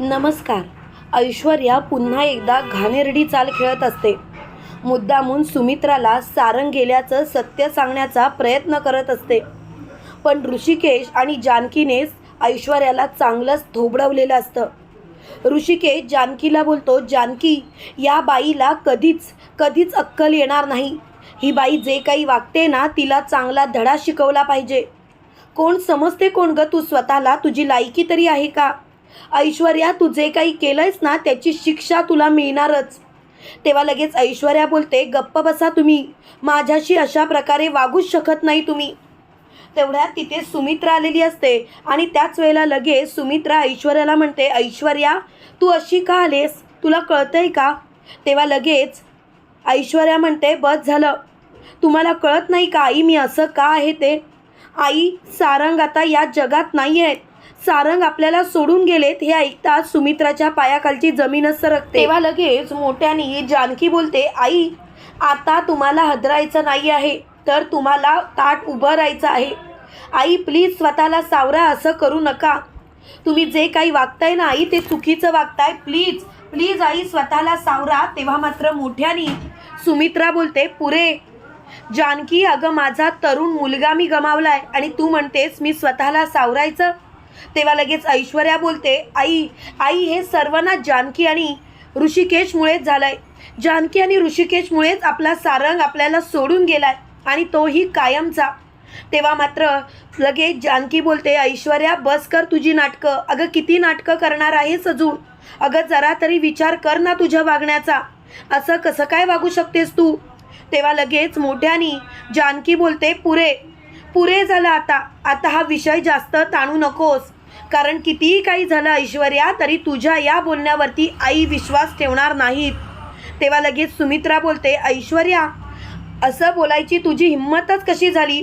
नमस्कार. ऐश्वर्या पुन्हा एकदा घाणेरडी चाल खेळत असते. मुद्दामून सुमित्राला सारंग गेल्याचं सत्य सांगण्याचा प्रयत्न करत असते. पण ऋषिकेश आणि जानकीनेच ऐश्वर्याला चांगलंच थोबडवलेलं असतं. ऋषिकेश जानकीला बोलतो जानकी या बाईला कधीच कधीच अक्कल येणार नाही. ही बाई जे काही वागते ना तिला चांगला धडा शिकवला पाहिजे. कोण समजते कोण ग तू स्वतःला? तुझी लायकी तरी आहे का? ऐश्वर्या तू जे काही केलंयस ना त्याची शिक्षा तुला मिळणारच. तेव्हा लगेच ऐश्वर्या बोलते गप्प बसा तुम्ही. माझ्याशी अशा प्रकारे वागूच शकत नाही तुम्ही. तेवढ्यात तिथे सुमित्रा आलेली असते आणि त्याच वेळेला लगेच सुमित्रा ऐश्वर्याला म्हणते ऐश्वर्या तू अशी का आलेस? तुला कळतंय का? तेव्हा लगेच ऐश्वर्या म्हणते बस झालं. तुम्हाला कळत नाही का आई मी असं का आहे ते? आई सारंग आता या जगात नाही आहेत सारंग आपल्याला सोडून गेलेत हे ऐकताच सुमित्राच्या पायाखालची जमीनच सरकते. तेव्हा लगेच मोठ्याने जानकी बोलते आई आता तुम्हाला हदरायचं नाही आहे तर तुम्हाला ताट उभं राहायचं आहे. आई प्लीज स्वतःला सावरा असं करू नका. तुम्ही जे काही वागताय ना आई ते चुकीचं वागताय. प्लीज प्लीज आई स्वतःला सावरा. तेव्हा मात्र मोठ्याने सुमित्रा बोलते पुरे जानकी अगं माझा तरुण मुलगा मी गमावलाय आणि तू म्हणतेस मी स्वतःला सावरायचं तेव्हा लगेच ऐश्वर्या बोलते आई आई हे सर्वांना जानकी आणि ऋषिकेशमुळेच झालंय. जानकी आणि ऋषिकेशमुळेच आपला सारंग आपल्याला सोडून गेलाय आणि तोही कायमचा. तेव्हा मात्र लगेच जानकी बोलते ऐश्वर्या बस कर तुझी नाटकं. अगं किती नाटकं करणार आहेस अजून? अगं जरा तरी विचार कर ना तुझ्या वागण्याचा. असं कसं काय वागू शकतेस तू? तेव्हा लगेच मोठ्यानी जानकी बोलते पुरे पुरे झालं आता. आता हा विषय जास्त ताणू नकोस. कारण कितीही काही झालं ऐश्वर्या तरी तुझ्या या बोलण्यावरती आई विश्वास ठेवणार नाहीत. तेव्हा लगेच सुमित्रा बोलते ऐश्वर्या असं बोलायची तुझी हिंमतच कशी झाली?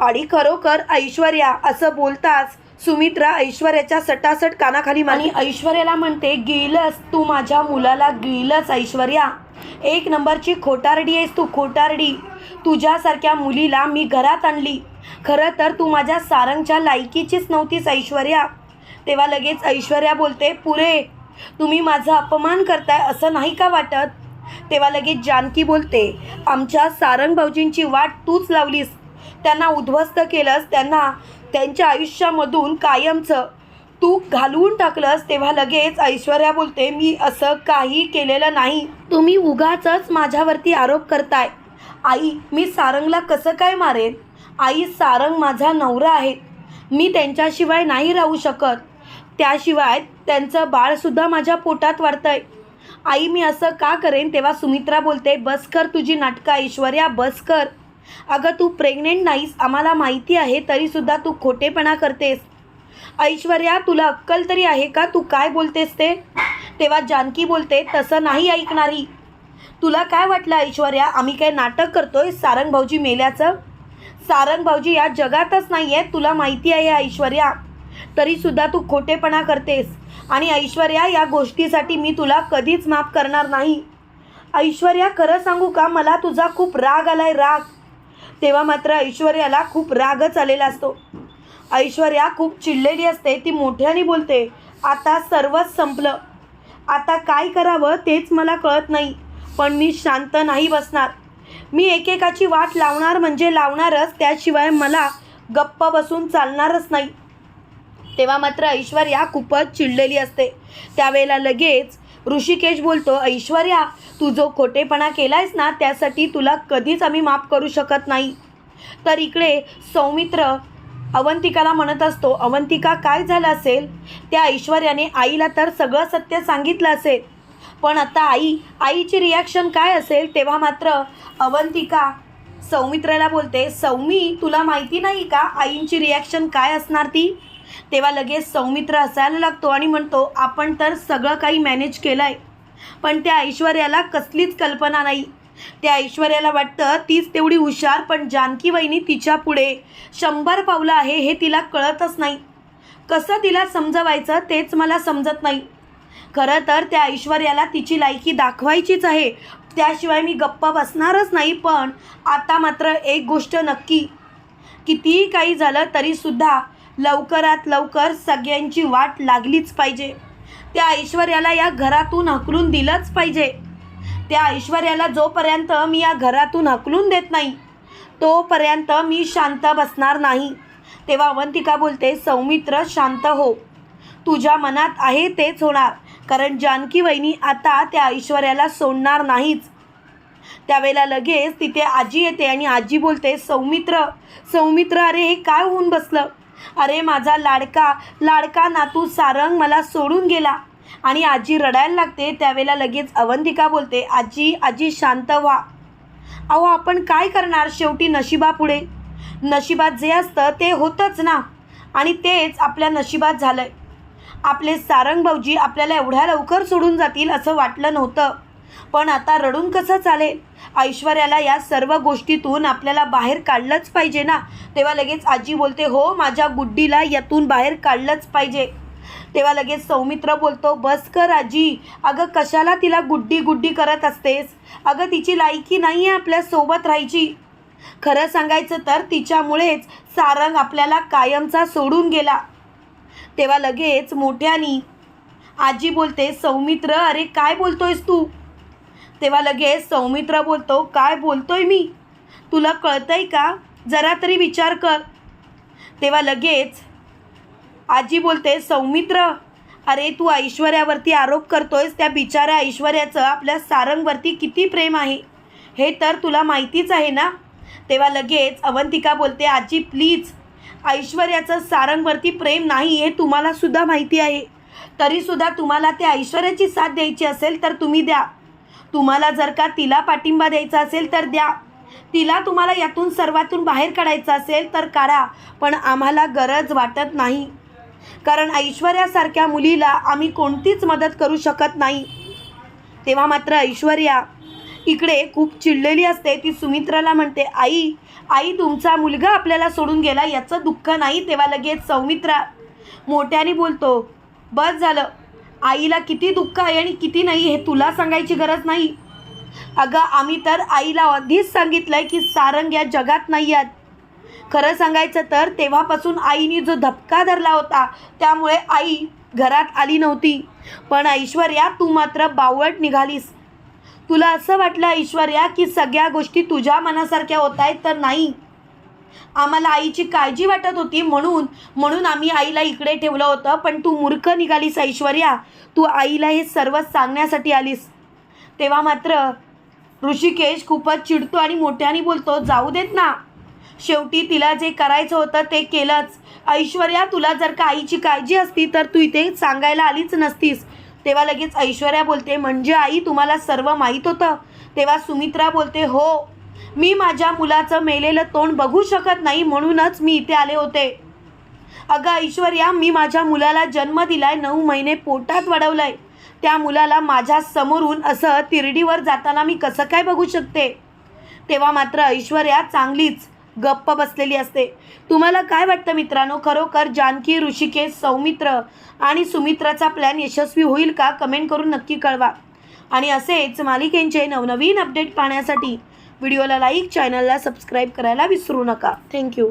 आणि खरोखर ऐश्वर्या असं बोलताच सुमित्रा ऐश्वर्याच्या सटासट कानाखाली आणि ऐश्वर्याला म्हणते गिळलंस तू माझ्या मुलाला गिळलंस ऐश्वर्या. एक नंबरची खोटारडी आहेस तू खोटारडी. तुझ्यासारख्या मुलीला मी घरात आणली. खरं तर तू माझ्या सारंगच्या लायकीचीच नव्हतीस ऐश्वर्या. तेव्हा लगेच ऐश्वर्या बोलते पुरे तुम्ही माझा अपमान करताय असं नाही का वाटत? तेव्हा लगेच जानकी बोलते आमच्या सारंग भाऊजींची वाट तूच लावलीस. त्यांना उद्ध्वस्त केलंस त्यांना त्यांच्या आयुष्यामधून कायमचं तू घालवून टाकलंस तेव्हा लगेच ऐश्वर्या बोलते मी असं काही केलेलं नाही. तुम्ही उगाचच माझ्यावरती आरोप करताय. आई मी सारंगला कसं काय मारेन? आई सारंग माझा नवरा आहे. मी त्यांच्याशिवाय नाही राहू शकत. त्याशिवाय त्यांचं बाळसुद्धा माझ्या पोटात वाढतंय. आई मी असं का करेन? तेव्हा सुमित्रा बोलते बस कर तुझी नाटकं ऐश्वर्या बस कर. अगं तू प्रेग्नेंट नाहीस आम्हाला माहिती आहे तरीसुद्धा तू खोटेपणा करतेस. ऐश्वर्या तुला अक्कल तरी आहे का? तू काय बोलतेस ते? तेव्हा जानकी बोलते तसं नाही ऐकणारी. तुला काय वाटलं ऐश्वर्या? आम्ही काय नाटक करतोय सारंग भाऊजी मेल्याचं? सारंग भाऊजी या जगातच नाही आहेत तुला माहिती आहे ऐश्वर्या. तरीसुद्धा तू खोटेपणा करतेस. आणि ऐश्वर्या या गोष्टीसाठी मी तुला कधीच माफ करणार नाही. ऐश्वर्या खरं सांगू का? मला तुझा खूप राग आलाय राग. तेव्हा मात्र ऐश्वर्याला खूप रागच आलेला असतो. ऐश्वर्या खूप चिडलेली असते ती मोठ्याने बोलते आता सर्वच संपलं. आता काय करावं तेच मला कळत नाही पण मी शांत नाही बसणार. मी एकेकाची वाट लावणार म्हणजे लावणारच त्याशिवाय मला गप्प बसून चालणारच नाही. तेव्हा मात्र ऐश्वर्या खूपच चिडलेली असते. त्यावेळेला लगेच ऋषिकेश बोलतो ऐश्वर्या तू जो खोटेपणा केलायस ना त्यासाठी तुला कधीच आम्ही माफ करू शकत नाही. तर इकडे सौमित्र अवंतिकाला म्हणत असतो अवंतिका काय झालं असेल? त्या ऐश्वर्याने आईला तर सगळं सत्य सांगितलं असेल. पण आता आई आईची रिॲक्शन काय असेल तेव्हा मात्र अवंतिका सौमित्राला बोलते सौमी तुला माहिती नाही का आईंची रिॲक्शन काय असणार ती? तेव्हा लगेच सौमित्र असायला लागतो आणि म्हणतो आपण तर सगळं काही मॅनेज केलं आहे पण त्या ऐश्वर्याला कसलीच कल्पना नाही. त्या ऐश्वर्याला वाटतं तीच तेवढी हुशार पण जानकी वहिनी तिच्या पुढे. शंभर पावलं आहे हे तिला कळतच नाही. कसं तिला समजवायचं तेच मला समजत नाही. खरं तर त्या ऐश्वर्याला तिची लायकी दाखवायचीच आहे. त्याशिवाय मी गप्प बसणारच नाही पण आता मात्र एक गोष्ट नक्की. कितीही काही झालं तरीसुद्धा लवकरात लवकर सगळ्यांची वाट लागलीच पाहिजे. त्या ऐश्वर्याला या घरातून हकलून दिलंच पाहिजे. त्या ऐश्वर्याला जोपर्यंत मी या घरातून हकलून देत नाही तोपर्यंत मी शांत बसणार नाही. तेव्हा अवंतिका बोलते सौमित्र शांत हो. तुझ्या मनात आहे तेच होणार कारण जानकी वहिनी आता त्या ऐश्वर्याला सोडणार नाहीच. त्यावेळेला लगेच तिथे आजी येते आणि आजी बोलते सौमित्र सौमित्र अरे हे काय होऊन बसलं? अरे माझा लाडका लाडका नातू सारंग मला सोडून गेला. आणि आजी रडायला लागते त्यावेळेला लगेच अवंतिका बोलते आजी आजी शांत व्हा. अहो आपण काय करणार? शेवटी नशिबापुढे नशिबात जे असतं ते होतंच ना. आणि तेच आपल्या नशिबात झालंय. आपले सारंग भाऊजी आपल्याला एवढ्या लवकर सोडून जातील असं वाटलं नव्हतं. पण आता रडून कसं चालेल? ऐश्वर्याला या सर्व गोष्टीतून आपल्याला बाहेर काढलंच पाहिजे ना? तेव्हा लगेच आजी बोलते हो माझ्या गुड्डीला यातून बाहेर काढलंच पाहिजे. तेव्हा लगेच सौमित्र बोलतो बस कर आजी. अगं कशाला तिला गुड्डी गुड्डी करत असतेस? अगं तिची लायकी नाही आहे आपल्यासोबत राहायची. खरं सांगायचं तर तिच्यामुळेच सारंग आपल्याला कायमचा सोडून गेला. तेव्हा लगेच मोठ्यानी आजी बोलते सौमित्र अरे काय बोलतोयस तू? तेव्हा लगेच सौमित्र बोलतो काय बोलतोय मी? तुला कळतंय का? जरा तरी विचार कर. तेव्हा लगेच आजी बोलते सौमित्र अरे तू ऐश्वर्यावरती आरोप करतोयस त्या बिचाऱ्या ऐश्वर्याचं आपल्या सारंगवरती किती प्रेम आहे? हे तर तुला माहितीच आहे ना? तेव्हा लगेच अवंतिका बोलते आजी प्लीज ऐश्वर्याचं सारंगवरती प्रेम नाही हे तुम्हाला सुद्धा माहिती आहे. तरीसुद्धा तुम्हाला त्या ऐश्वर्याची साथ द्यायची असेल तर तुम्ही द्या. तुम्हाला जर का तिला पाठिंबा द्यायचा असेल तर द्या. तिला तुम्हाला यातून सर्वातून बाहेर काढायचं असेल तर काढा पण आम्हाला गरज वाटत नाही. कारण ऐश्वर्यासारख्या मुलीला आम्ही कोणतीच मदत करू शकत नाही. तेव्हा मात्र ऐश्वर्या इकडे खूप चिडलेली असते. ती सुमित्राला म्हणते आई आई तुमचा मुलगा आपल्याला सोडून गेला याचं दुःख नाही. तेव्हा लगेच सौमित्रा मोठ्याने बोलतो बस झालं. आईला किती दुःख आहे आणि किती नाही हे तुला सांगायची गरज नाही. अगं आम्ही तर आईला आधीच आहे की सारंग या जगात नाही आहेत खरं सांगायचं तर तेव्हापासून आईने जो धपका धरला होता त्यामुळे आई घरात आली नव्हती. पण ऐश्वर्या तू मात्र बावळट निघालीस. तुला असं वाटलं ऐश्वर्या की सगळ्या गोष्टी तुझ्या मनासारख्या होत आहेत? तर नाही. आम्हाला आईची काळजी वाटत होती म्हणून म्हणून आम्ही आईला इकडे ठेवलं होतं. पण तू मूर्ख निघालीस ऐश्वर्या. तू आईला हे सर्व सांगण्यासाठी आलीस. तेव्हा मात्र ऋषिकेश खूपच चिडतो आणि मोठ्याने बोलतो जाऊ देत ना. शेवटी तिला जे करायचं होतं ते केलंच. ऐश्वर्या तुला जर का आईची काळजी असती तर तू इथे सांगायला आलीच नसतीस. तेव्हा लगेच ऐश्वर्या बोलते म्हणजे आई तुम्हाला सर्व माहीत होतं. तेव्हा सुमित्रा बोलते हो मी माझ्या मुलाचं मेलेलं तोंड बघू शकत नाही म्हणूनच मी इथे आले होते. अगं ऐश्वर्या मी माझ्या मुलाला जन्म दिलाय नऊ महिने पोटात वाढवलंय त्या मुलाला माझ्या समोरून असं तिरडीवर जाताना मी कसं काय बघू शकते? तेव्हा मात्र ऐश्वर्या चांगलीच. गप्प बसलेली असते. तुम्हाला काय वाटतं मित्रांनो? खरोखर जानकी ऋषिकेश सौमित्र आणि सुमित्राचा प्लॅन यशस्वी होईल का? कमेंट करून नक्की कळवा. आणि असेच मालिकेंचे नवनवीन अपडेट पाहण्यासाठी व्हिडिओला लाईक चॅनलला सबस्क्राईब करायला विसरू नका. थँक्यू